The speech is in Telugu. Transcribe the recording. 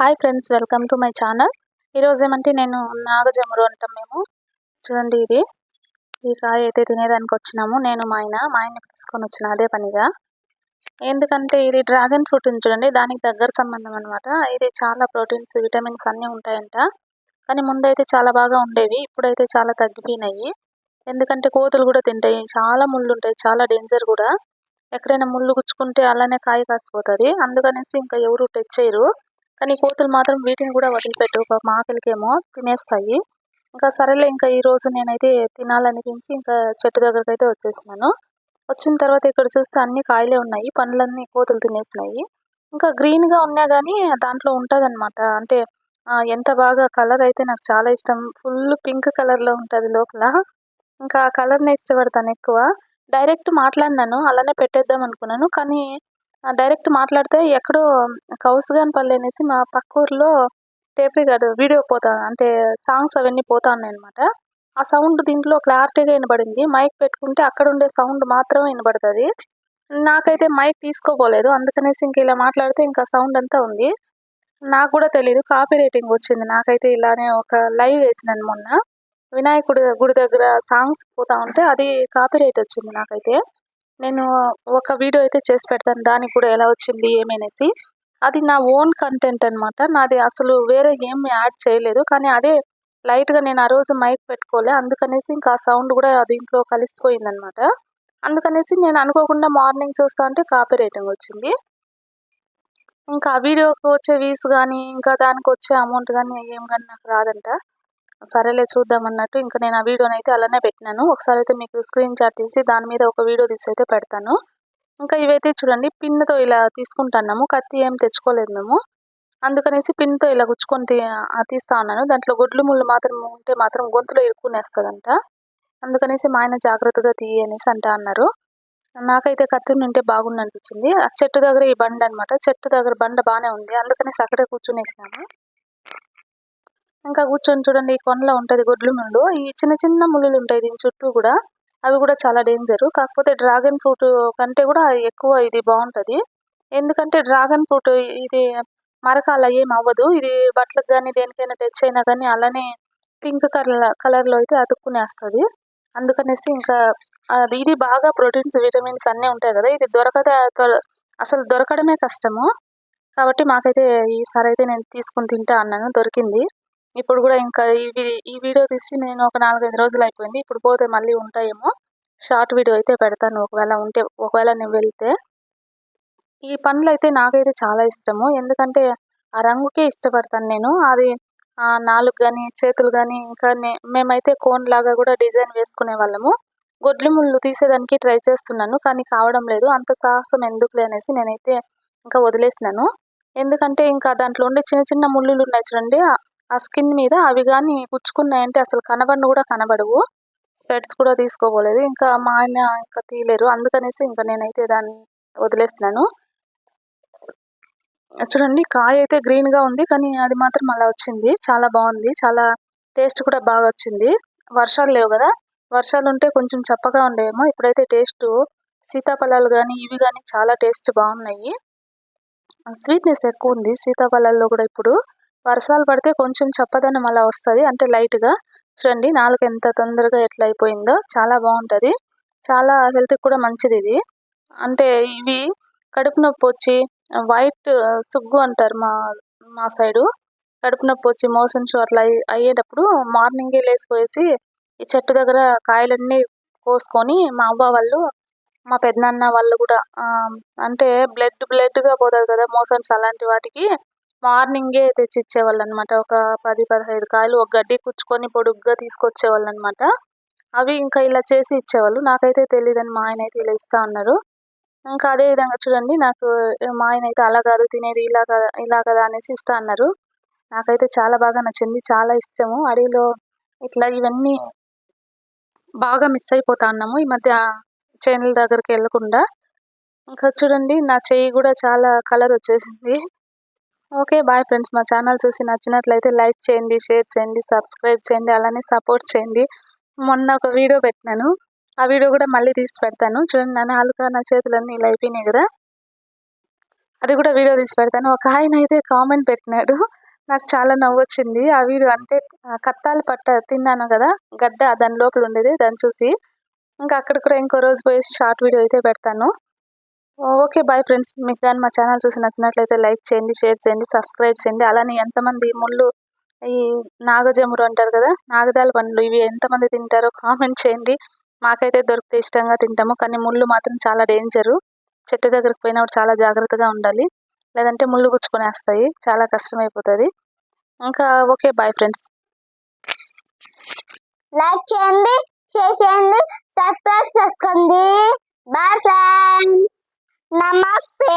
Hi friends welcome to my channel ఈరోజు ఏమంటే నేను నాగజమురు అంటాం మేము. చూడండి ఇది. ఈ కాయ అయితే తినేదానికి వచ్చినాము. నేను మా ఆయన మా ఆయన తీసుకొని వచ్చిన అదే పనిగా. ఎందుకంటే ఇది డ్రాగన్ ఫ్రూట్ ఉంది చూడండి. దానికి దగ్గర సంబంధం అనమాట ఇది చాలా ప్రోటీన్స్ విటమిన్స్ అన్నీ ఉంటాయంట. కానీ ముందైతే చాలా బాగా ఉండేవి. ఇప్పుడైతే చాలా తగ్గిపోయినాయి. ఎందుకంటే కోతులు కూడా తింటాయి. చాలా ముళ్ళు ఉంటాయి. చాలా డేంజర్ కూడా. ఎక్కడైనా ముళ్ళు గుచ్చుకుంటే అలానే కాయ కాసిపోతుంది. అందుకనేసి ఇంకా ఎవరు టచ్ చేయరు కానీ కోతులు మాత్రం వీటిని కూడా వదిలిపెట్టు. మాకలికేమో తినేస్తాయి. ఇంకా సరేలే ఇంకా ఈరోజు నేనైతే తినాలనిపించి ఇంకా చెట్టు దగ్గరకు అయితే వచ్చేసినాను. వచ్చిన తర్వాత ఇక్కడ చూస్తే అన్ని కాయలే ఉన్నాయి. పండ్లన్నీ కోతులు తినేసినాయి. ఇంకా గ్రీన్గా ఉన్నా కానీ దాంట్లో ఉంటుంది అంటే ఎంత బాగా కలర్ అయితే నాకు చాలా ఇష్టం. ఫుల్ పింక్ కలర్లో ఉంటుంది లోపల. ఇంకా ఆ కలర్నే ఇష్టపడతాను ఎక్కువ. డైరెక్ట్ మాట్లాడినాను. అలానే పెట్టేద్దాం అనుకున్నాను. కానీ డైరెక్ట్ మాట్లాడితే ఎక్కడో కౌసుగానిపల్లి అనేసి మా పక్క ఊర్లో టేప్ రికార్డు వీడియో పోతా అంటే సాంగ్స్ అవన్నీ పోతా ఉన్నాయి అనమాట ఆ సౌండ్ దీంట్లో క్లారిటీగా వినబడింది. మైక్ పెట్టుకుంటే అక్కడ ఉండే సౌండ్ మాత్రమే వినబడుతుంది. నాకైతే మైక్ తీసుకోపోలేదు అందుకనేసి ఇంక ఇలా మాట్లాడితే ఇంకా సౌండ్ అంతా ఉంది. నాకు కూడా తెలియదు కాపీ రేటింగ్ వచ్చింది. నాకైతే ఇలానే ఒక లైవ్ వేసినాను మొన్న. వినాయకుడి గుడి దగ్గర సాంగ్స్ పోతా ఉంటే అది కాపీ రేట్ వచ్చింది నాకైతే. నేను ఒక వీడియో అయితే చేసి పెడతాను. దానికి కూడా ఎలా వచ్చింది ఏమనేసి. అది నా ఓన్ కంటెంట్ అనమాట నాది అసలు వేరే ఏం యాడ్ చేయలేదు. కానీ అదే లైట్గా నేను ఆ రోజు మైక్ పెట్టుకోలే. అందుకనేసి ఇంకా సౌండ్ కూడా దీంట్లో కలిసిపోయిందనమాట అందుకనేసి నేను అనుకోకుండా మార్నింగ్ చూస్తా అంటే కాపీ రేటింగ్ వచ్చింది. ఇంకా ఆ వీడియోకి వచ్చే వీస్ కానీ ఇంకా దానికి వచ్చే అమౌంట్ కానీ ఏం కానీ నాకు రాదంట. సరేలే చూద్దాం అన్నట్టు ఇంకా నేను ఆ వీడియోని అయితే అలానే పెట్టినాను. ఒకసారి అయితే మీకు స్క్రీన్ షాట్ తీసి దాని మీద ఒక వీడియో తీసి అయితే పెడతాను. ఇంకా ఇవైతే చూడండి పిన్నుతో ఇలా తీసుకుంటున్నాము. కత్తి ఏం తెచ్చుకోలేదు మేము. అందుకనేసి పిన్నుతో ఇలా గుచ్చుకొని తీ తీస్తా ఉన్నాను. దాంట్లో గుడ్లు ముళ్ళు మాత్రం ఉంటే మాత్రం గొంతులో ఇరుక్కునేస్తుందంట. అందుకనేసి మా ఆయన జాగ్రత్తగా తీయనేసి అంట అంటా అన్నారు. నాకైతే కత్తి ఉంటే బాగుంది అనిపించింది. ఆ చెట్టు దగ్గర ఈ బండ అనమాట చెట్టు దగ్గర బండ బాగానే ఉంది. అందుకనేసి అక్కడే కూర్చునేసినాను. ఇంకా కూర్చొని చూడండి ఈ కొండలో ఉంటుంది గుడ్లు ముళ్ళు ఈ చిన్న చిన్న ముళ్ళు ఉంటాయి దీని చుట్టూ కూడా. అవి కూడా చాలా డేంజరు కాకపోతే డ్రాగన్ ఫ్రూట్ కంటే కూడా ఎక్కువ ఇది బాగుంటుంది. ఎందుకంటే డ్రాగన్ ఫ్రూట్ ఇది మరకాల ఏం అవ్వదు. ఇది బట్టలకు కానీ దేనికైనా టచ్ అయినా కానీ అలానే పింక్ కలర్ కలర్లో అయితే అతుక్కునేస్తుంది. అందుకనేసి ఇంకా అది ఇది బాగా ప్రోటీన్స్ విటమిన్స్ అన్నీ ఉంటాయి కదా. ఇది దొరకదా అసలు దొరకడమే కష్టము. కాబట్టి మాకైతే ఈసారి అయితే నేను తీసుకుని తింటా అన్నాను దొరికింది. ఇప్పుడు కూడా ఇంకా ఇవి ఈ వీడియో తీసి నేను ఒక నాలుగైదు రోజులు అయిపోయింది. ఇప్పుడు పోతే మళ్ళీ ఉంటాయేమో. షార్ట్ వీడియో అయితే పెడతాను ఒకవేళ ఉంటే ఒకవేళ నేను వెళ్తే. ఈ పండ్లు అయితే నాకైతే చాలా ఇష్టము. ఎందుకంటే ఆ రంగుకే ఇష్టపడతాను నేను. అది నాలుగు కానీ చేతులు కానీ ఇంకా మేమైతే కోన్ లాగా కూడా డిజైన్ వేసుకునే వాళ్ళము. గొడ్లి ముళ్ళు తీసేదానికి ట్రై చేస్తున్నాను కానీ కావడం లేదు. అంత సాహసం ఎందుకులే అనేసి నేనైతే ఇంకా వదిలేసినాను. ఎందుకంటే ఇంకా దాంట్లో ఉండే చిన్న చిన్న ముళ్ళులు ఉన్నాయి చూడండి. ఆ స్కిన్ మీద అవి కానీ గుచ్చుకున్నాయంటే అసలు కనబడిన కూడా కనబడవు. స్పెట్స్ కూడా తీసుకోపోలేదు ఇంకా మా ఆయన ఇంకా తీయలేరు. అందుకనేసి ఇంకా నేనైతే దాన్ని వదిలేసినాను చూడండి కాయ అయితే గ్రీన్గా ఉంది. కానీ అది మాత్రం అలా వచ్చింది. చాలా బాగుంది. చాలా టేస్ట్ కూడా బాగా వచ్చింది. వర్షాలు లేవు కదా? వర్షాలు ఉంటే కొంచెం చప్పగా ఉండేమో ఇప్పుడైతే టేస్ట్ సీతాఫలాలు కానీ ఇవి కానీ చాలా టేస్ట్ బాగున్నాయి. స్వీట్నెస్ ఎక్కువ ఉంది సీతాఫలాల్లో కూడా ఇప్పుడు. వర్షాలు పడితే కొంచెం చప్పదనం అలా వస్తుంది. అంటే లైట్గా. చూడండి నాలుగు ఎంత తొందరగా ఎట్లా అయిపోయిందో. చాలా బాగుంటుంది. చాలా హెల్త్కి కూడా మంచిది ఇది. అంటే ఇవి కడుపు నొప్పి వచ్చి వైట్ సుగ్గు అంటారు మా మా సైడు. కడుపు నొప్పి వచ్చి మోషన్స్ అట్లా అయ్యేటప్పుడు మార్నింగే లేసిపోయేసి ఈ చెట్టు దగ్గర కాయలన్నీ కోసుకొని మా అవ్వ వాళ్ళు మా పెద్దనాన్న వాళ్ళు కూడా అంటే బ్లడ్ బ్లడ్గా పోతుంది కదా మోషన్స్ అలాంటి వాటికి మార్నింగే తెచ్చిచ్చేవాళ్ళు అనమాట ఒక పది పదహైదు కాయలు ఒక గడ్డి కుచ్చుకొని పొడుగ్గా తీసుకొచ్చేవాళ్ళు అనమాట అవి ఇంకా ఇలా చేసి ఇచ్చేవాళ్ళు. నాకైతే తెలియదని మా ఆయన అయితే ఇలా ఇస్తా ఉన్నారు ఇంకా అదే విధంగా చూడండి నాకు మా ఆయన అయితే అలా కాదు తినేది ఇలా కదా ఇలా కదా అనేసి ఇస్తా అన్నారు. నాకైతే చాలా బాగా నచ్చింది చాలా ఇష్టము. అడవిలో ఇట్లా ఇవన్నీ బాగా మిస్ అయిపోతా ఉన్నాము ఈ మధ్య చేనుల దగ్గరికి వెళ్ళకుండా. ఇంకా చూడండి నా చెయ్యి కూడా చాలా కలర్ వచ్చేసింది. Okay bye friends. మా ఛానల్ చూసి నచ్చినట్లయితే లైక్ చేయండి షేర్ చేయండి సబ్స్క్రైబ్ చేయండి అలానే సపోర్ట్ చేయండి. మొన్న ఒక వీడియో పెట్టినాను. ఆ వీడియో కూడా మళ్ళీ తీసి పెడతాను. చూడండి నా నాలుక నా చేతులన్నీ ఇలా అయిపోయినాయి కదా. అది కూడా వీడియో తీసి పెడతాను. ఒక ఆయన అయితే కామెంట్ పెట్టినాడు. నాకు చాలా నవ్వు వచ్చింది ఆ వీడియో అంటే కత్తాలు పట్ట తిన్నాను కదా గడ్డ దాని లోపల ఉండేది దాన్ని చూసి. ఇంకా అక్కడ కూడా ఇంకో రోజు పోయేసి షార్ట్ వీడియో అయితే పెడతాను. Okay bye friends. మీకు కానీ మా ఛానల్ చూసి నచ్చినట్లయితే లైక్ చేయండి షేర్ చేయండి సబ్స్క్రైబ్ చేయండి. అలానే ఎంతమంది ముళ్ళు ఈ నాగజమురు అంటారు కదా నాగదాల పండ్లు ఇవి ఎంతమంది తింటారో కామెంట్ చేయండి. మాకైతే దొరికితే ఇష్టంగా తింటాము కానీ ముళ్ళు మాత్రం చాలా డేంజరు చెట్టు దగ్గరికి పోయినప్పుడు చాలా జాగ్రత్తగా ఉండాలి. లేదంటే ముళ్ళు గుచ్చుకునేస్తాయి చాలా కష్టమైపోతుంది. ఇంకా ఓకే బాయ్ ఫ్రెండ్స్. లైక్ చేయండి షేర్ చేయండి సబ్స్క్రైబ్ చేసుకోండి. Bye friends. నమస్తే